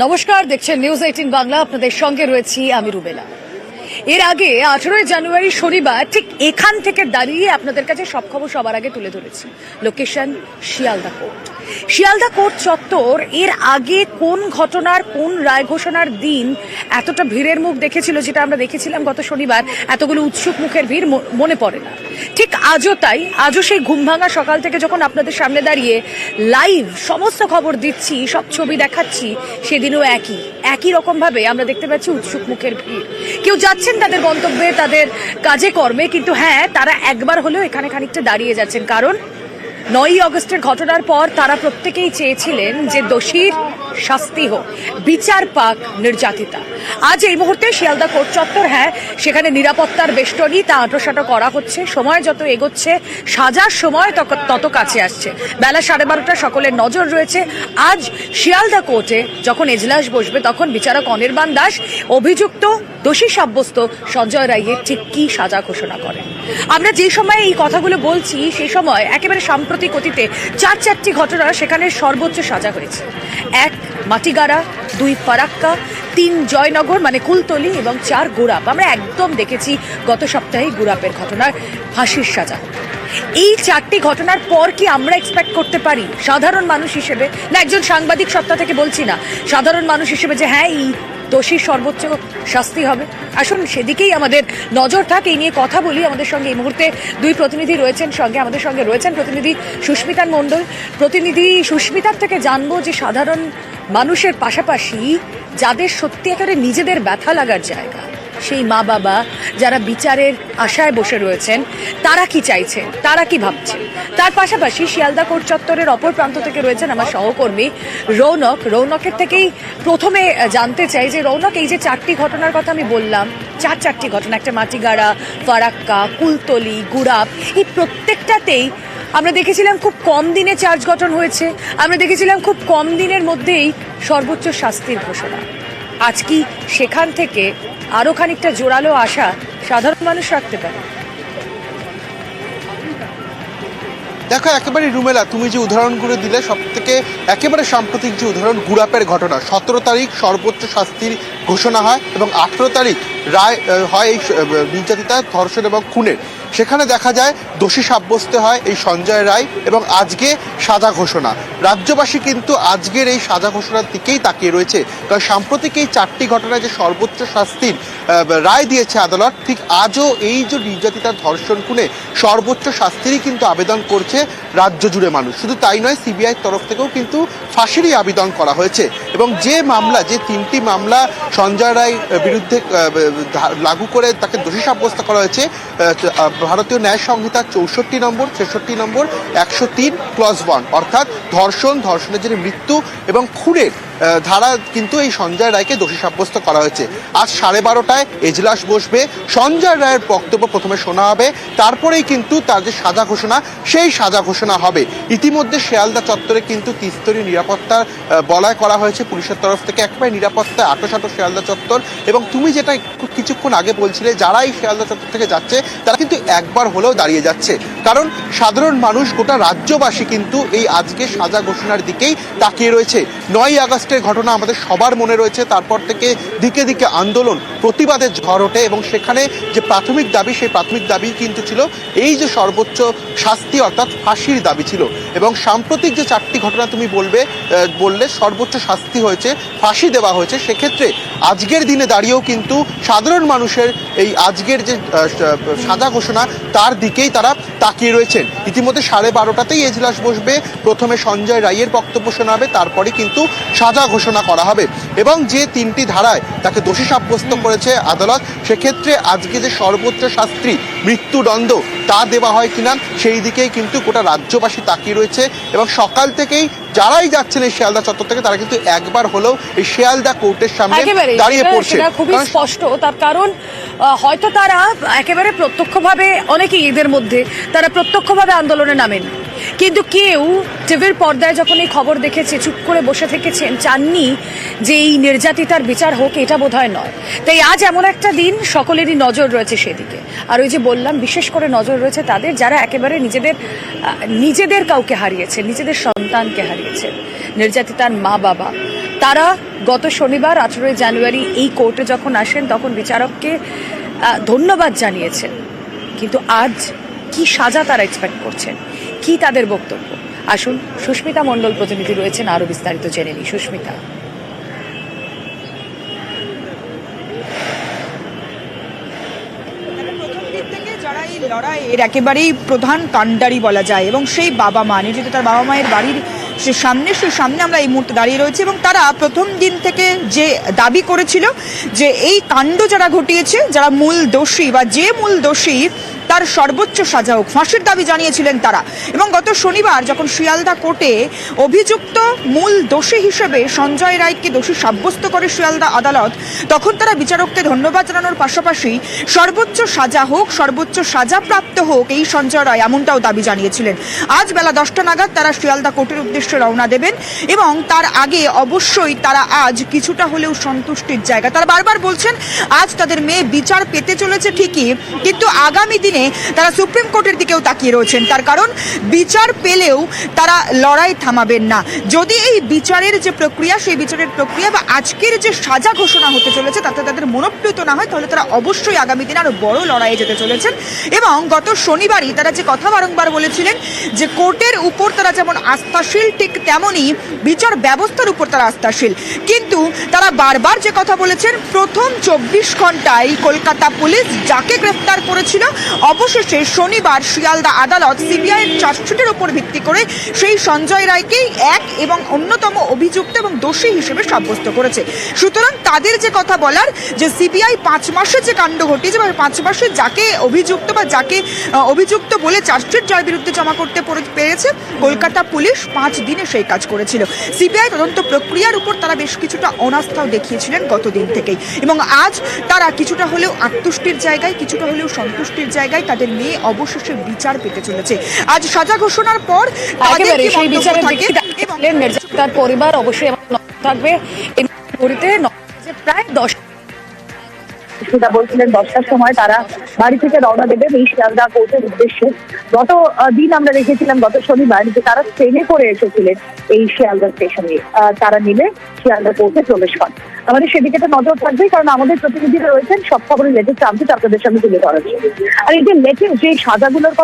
নমস্কার, দেখছেন news eighteen Bangla, আপনাদের সঙ্গে রয়েছি আমি রুবেলা। এর আগে আঠেরোই জানুয়ারি শনিবার ঠিক এখান থেকে দাঁড়িয়ে আপনাদের কাছে সব খবর সবার আগে তুলে ধরেছি। Location Sealdah court Sealdah court চত্বর, এর আগে কোন ঘটনার, কোন রায় ঘোষণার দিন এতটা ভিড়ের মুখ দেখেছিল যেটা আমরা দেখেছিলাম গত শনিবার? এতগুলো উৎসুক মুখের ভিড় মনে পড়ে না। ঠিক আজও তাই, আজও সেই ঘুম ভাঙা সকাল থেকে যখন আপনাদের সামনে দাঁড়িয়ে লাইভ সমস্ত খবর দিচ্ছি, সব ছবি দেখাচ্ছি, সেদিনও একই। একই রকম ভাবে আমরা দেখতে পাচ্ছি উৎসুক মুখের ভিড়। কেউ যাচ্ছেন তাদের গন্তব্যে, তাদের কাজে কর্মে, কিন্তু হ্যাঁ তারা একবার হলেও এখানে খানিকটা দাঁড়িয়ে যাচ্ছেন। কারণ নয়ই অগস্টের ঘটনার পর তারা প্রত্যেকেই চেয়েছিলেন যে দোষীর শাস্তি হোক। বিচার পাক নির্যাতিতা। আজ এই মুহূর্তে শিয়ালদা কোর্ট চত্বর হ্যাঁ সেখানে নিরাপত্তার বেষ্টনী তা আঁটোসাঁটো করা হচ্ছে। সময় যত এগোচ্ছে, সাজার সময় তত- কাছে আসছে। বেলা সাড়ে বারোটা সকলের নজর রয়েছে। আজ শিয়ালদা কোর্টে যখন এজলাস বসবে, তখন বিচারক অনির্বাণ দাস অভিযুক্ত দোষী সাব্যস্ত সঞ্জয় রায়ের ঠিক কি সাজা ঘোষণা করেন? আমরা যে সময় এই কথাগুলো বলছি সেই সময় একেবারে সাম্প্রতিক অতীতে চার চারটি ঘটনা সেখানে সর্বোচ্চ সাজা হয়েছে। এক, মাটিগাড়া, দুই, ফারাক্কা, তিন, জয়নগর মানে কুলতলি এবং চার গুড়াপ আমরা একদম দেখেছি গত সপ্তাহে গুড়াপের ঘটনার ফাঁসির সাজা। এই চারটি ঘটনার পর কি আমরা এক্সপেক্ট করতে পারি? সাধারণ মানুষ হিসেবে, না, একজন সাংবাদিক সত্তা থেকে বলছি না। সাধারণ মানুষ হিসেবে যে হ্যাঁ এই দোষীর সর্বোচ্চ শাস্তি হবে। আসুন সেদিকেই আমাদের নজর থাকে, এই নিয়ে কথা বলি। আমাদের সঙ্গে এই মুহূর্তে দুই প্রতিনিধি রয়েছেন, সঙ্গে আমাদের সঙ্গে রয়েছেন প্রতিনিধি সুস্মিতান মণ্ডল। প্রতিনিধি, সুস্মিতার থেকে জানব যে সাধারণ মানুষের পাশাপাশি যাদের সত্যি একেবারে নিজেদের ব্যথা লাগার জায়গা সেই মা বাবা যারা বিচারের আশায় বসে রয়েছেন, তারা কি চাইছেন? তারা কি ভাবছেন? তার পাশাপাশি শিয়ালদা কোর্ট চত্বরের অপর প্রান্ত থেকে রয়েছেন আমার সহকর্মী রৌনক। রৌনকের থেকেই প্রথমে জানতে চাই যে রৌনক, এই যে চারটি ঘটনার কথা আমি বললাম, চার চারটি ঘটনা, একটা মাটিগাড়া, ফারাক্কা, কুলতলি, গুড়াপ, এই প্রত্যেকটাতেই আমরা দেখেছিলাম খুব কম দিনে চার্জ গঠন হয়েছে। আমরা দেখেছিলাম খুব কম দিনের মধ্যেই সর্বোচ্চ শাস্তির ঘোষণা। আজ কি সেখান থেকে আরও খানিকটা জোরালো আশা সাধারণ মানুষ রাখতে পারে। দেখো, একেবারে রুমেলা, তুমি যে উদাহরণগুলো দিলে সব থেকে একেবারে সাম্প্রতিক যে উদাহরণ গুড়াপের ঘটনা। সতেরো তারিখ সর্বোচ্চ শাস্তির ঘোষণা হয় এবং আঠেরো তারিখ রায় হয় এই নির্যাতিতা, ধর্ষণ এবং খুনের। সেখানে দেখা যায় দোষী সাব্যস্ত হয় এই সঞ্জয় রায় এবং আজকে সাজা ঘোষণা। রাজ্যবাসী কিন্তু আজকের এই সাজা ঘোষণার দিকেই তাকিয়ে রয়েছে। কারণ সাম্প্রতিক এই চারটি ঘটনায় যে সর্বোচ্চ শাস্তির রায় দিয়েছে আদালত, ঠিক আজও এই যে নির্যাতিতার ধর্ষণ খুনে সর্বোচ্চ শাস্তিরই কিন্তু আবেদন করছে রাজ্য জুড়ে মানুষ। শুধু তাই নয় সিবিআই তরফ থেকেও কিন্তু ফাঁসিরই আবেদন করা হয়েছে। এবং যে মামলা, যে তিনটি মামলা সঞ্জয় রায় বিরুদ্ধে লাগু করে তাকে দোষী সাব্যস্ত করা হয়েছে ভারতীয় ন্যায় সংহিতার চৌষট্টি নম্বর, ছেষট্টি নম্বর, একশো তিন ক্লস ওয়ান অর্থাৎ ধর্ষণ, ধর্ষণের জন্য মৃত্যু এবং খুনের ধারা কিন্তু এই সঞ্জয় রায়কে দোষী সাব্যস্ত করা হয়েছে। আজ সাড়ে বারোটায় এজলাস বসবে। সঞ্জয় রায়ের বক্তব্য প্রথমে শোনা হবে। তারপরেই কিন্তু তার যে সাজা ঘোষণা, সেই সাজা ঘোষণা হবে। ইতিমধ্যে শেয়ালদা চত্বরে কিন্তু তিস্তরীয় নিরাপত্তা বলায় করা হয়েছে পুলিশের তরফ থেকে। একেবারে নিরাপত্তা আটোসাটো শিয়ালদা চত্বর এবং তুমি যেটা কিছুক্ষণ আগে বলছিলে যারা এই শিয়ালদা চত্বর থেকে যাচ্ছে, তারা কিন্তু একবার হলেও দাঁড়িয়ে যাচ্ছে। কারণ সাধারণ মানুষ গোটা রাজ্যবাসী কিন্তু এই আজকে সাজা ঘোষণার দিকেই তাকিয়ে রয়েছে। নয় আগস্টের ঘটনা আমাদের সবার মনে রয়েছে। তারপর থেকে দিকে দিকে আন্দোলন প্রতিবাদের ঝড় ওঠে এবং সেখানে যে প্রাথমিক দাবি, সেই প্রাথমিক দাবি কিন্তু ছিল এই যে সর্বোচ্চ শাস্তি অর্থাৎ ফাঁসির দাবি ছিল। এবং সাম্প্রতিক যে চারটি ঘটনা তুমি বলবে বললে সর্বোচ্চ শাস্তি হয়েছে, ফাঁসি দেওয়া হয়েছে। সেক্ষেত্রে আজকের দিনে দাঁড়িয়েও কিন্তু সাধারণ মানুষের এই আজকের যে সাজা ঘোষণা, তার দিকেই তারা তাকিয়ে রয়েছেন। ইতিমধ্যে সাড়ে বারোটাতেই এজলাস বসবে। প্রথমে সঞ্জয় রায়ের বক্তব্য শোনা হবে তারপরে কিন্তু সাজা ঘোষণা করা হবে। এবং যে তিনটি ধারায় তাকে দোষী সাব্যস্ত করেছে আদালত, সেক্ষেত্রে আজকে যে সর্বোচ্চ শাস্তি মৃত্যুদণ্ড তা দেওয়া হয় কিনা সেই দিকেই কিন্তু গোটা রাজ্যবাসী তাকিয়ে রয়েছে এবং সকাল থেকেই যারাই যাচ্ছেন এই শিয়ালদা চত্বর থেকে তারা কিন্তু একবার হলেও এই শিয়ালদা কোর্টের সামনে দাঁড়িয়ে পড়ছে। খুবই স্পষ্ট। তার কারণ হয়তো তারা একেবারে প্রত্যক্ষভাবে অনেকেই এদের মধ্যে তারা প্রত্যক্ষভাবে আন্দোলনে নামেন। কিন্তু কেউ টিভির পর্দায় যখন এই খবর দেখেছে, চুপ করে বসে থেকেছেন, চাননি যে এই নির্যাতিতার বিচার হোক, এটা বোধহয় নয়। তাই আজ এমন একটা দিন, সকলেরই নজর রয়েছে সেদিকে। আর ওই যে বললাম, বিশেষ করে নজর রয়েছে তাদের, যারা একেবারে নিজেদের নিজেদের কাউকে হারিয়েছে, নিজেদের সন্তানকে হারিয়েছে, নির্যাতিতার মা বাবা। তারা গত শনিবার, আঠেরোই জানুয়ারি, এই কোর্টে যখন আসেন, তখন বিচারককে ধন্যবাদ জানিয়েছেন। কিন্তু আজ কি সাজা তারা এক্সপেক্ট করছেন? কি তাদের বক্তব্য? আসুন, সুস্মিতা মণ্ডল প্রতিনিধি রয়েছেন আরও বিস্তারিত জেনে নিই। সুস্মিতা। লড়াইয়ের একেবারেই প্রধান কাণ্ডারি বলা যায়, এবং সেই বাবা মা যেহেতু তার বাবা মায়ের বাড়ির সে সামনে সে সামনে আমরা এই মুহূর্তে দাঁড়িয়ে রয়েছি, এবং তারা প্রথম দিন থেকে যে দাবি করেছিল যে এই কাণ্ড যারা ঘটিয়েছে, যারা মূল দোষী বা যে মূল দোষী তার সর্বোচ্চ সাজা হোক। ফাঁসির দাবি জানিয়েছিলেন তারা। এবং গত শনিবার যখন শিয়ালদা কোর্টে অভিযুক্ত মূল দোষী হিসেবে সঞ্জয় রায়কে দোষী সাব্যস্ত করে শিয়ালদা আদালত, তখন তারা বিচারককে ধন্যবাদ জানানোর পাশাপাশি সর্বোচ্চ সাজা হোক, সর্বোচ্চ সাজা প্রাপ্ত হোক, এই সঞ্জয় রায় এমনটাও দাবি জানিয়েছিলেন। আজ বেলা দশটা নাগাদ তারা শিয়ালদা কোর্টের উদ্দেশ্যে রওনা দেবেন এবং তার আগে অবশ্যই তারা আজ কিছুটা হলেও সন্তুষ্টির জায়গা। তারা বারবার বলছেন, আজ তাদের মেয়ে বিচার পেতে চলেছে ঠিকই, কিন্তু আগামী দিনে তারা সুপ্রিম কোর্টের দিকেও তাকিয়ে রয়েছেন। তার কারণ, বিচার পেলেও তারা লড়াই থামাবেন না। যদি এই বিচারের যে প্রক্রিয়া, সেই বিচারের প্রক্রিয়া বা আজকের যে সাজা ঘোষণা হতে চলেছে, তাতে তাদের মনোপ্রীত না হয়, তাহলে তারা অবশ্যই আগামী দিনে আরও বড় লড়াইয়ে যেতে চলেছেন। এবং গত শনিবারই তারা যে কথা বারংবার বলেছিলেন, যে কোর্টের উপর তারা যেমন আস্থাশীল, ঠিক তেমনই বিচার ব্যবস্থার উপর তারা আস্থাশীল। কিন্তু তারা বারবার যে কথা বলেছেন, প্রথম চব্বিশ ঘন্টায় কলকাতা পুলিশ যাকে গ্রেফতার করেছিল অবশেষে শনিবার শিয়ালদা আদালত সিবিআই চার্জশিটের উপর ভিত্তি করে সেই সঞ্জয় রায়কেই এক এবং অন্যতম অভিযুক্ত এবং দোষী হিসেবে সাব্যস্ত করেছে। সুতরাং তাদের যে কথা বলার, যে সিবিআই পাঁচ মাসে যে কাণ্ড ঘটিয়েছে বা পাঁচ মাসে যাকে অভিযুক্ত বা যাকে অভিযুক্ত বলে চার্জশিট যার বিরুদ্ধে জমা করতে পেরেছে, কলকাতা পুলিশ পাঁচ দিনে সেই কাজ করেছিল। সিবিআই তদন্ত প্রক্রিয়ার উপর তারা বেশ কিছুটা অনাস্থাও দেখিয়েছিলেন গতদিন থেকেই। এবং আজ তারা কিছুটা হলেও আত্মুষ্টির জায়গায়, কিছুটা হলেও সন্তুষ্টির জায়গায় তাদের মেয়ে অবশেষে বিচার পেতে চলেছে। আজ সাজা ঘোষণার পর সেই বিচারের তার পরিবার অবশ্যই থাকবে। এই প্রায় দশ সেটা বলছিলেন দশটার সময়, তারা বাড়ি থেকে রওনা দেবে এই শিয়ালদা কোর্টের উদ্দেশ্যে। গত দিন আমরা দেখেছিলাম গত শনিবার যে তারা ট্রেনে করে এসেছিলেন এই শিয়ালদা স্টেশনে। তারা মিলে শিয়ালদা কোর্টে প্রবেশ করেন। আমাদের সেদিকে তো নজর থাকবেই, কারণ আমাদের প্রতিনিধিরা রয়েছেন, সব খবরের লেটেস্ট আপডেট আপনাদের সামনে তুলে ধরা আর এই যে লেটেস্ট যে সাজাগুলোর কথা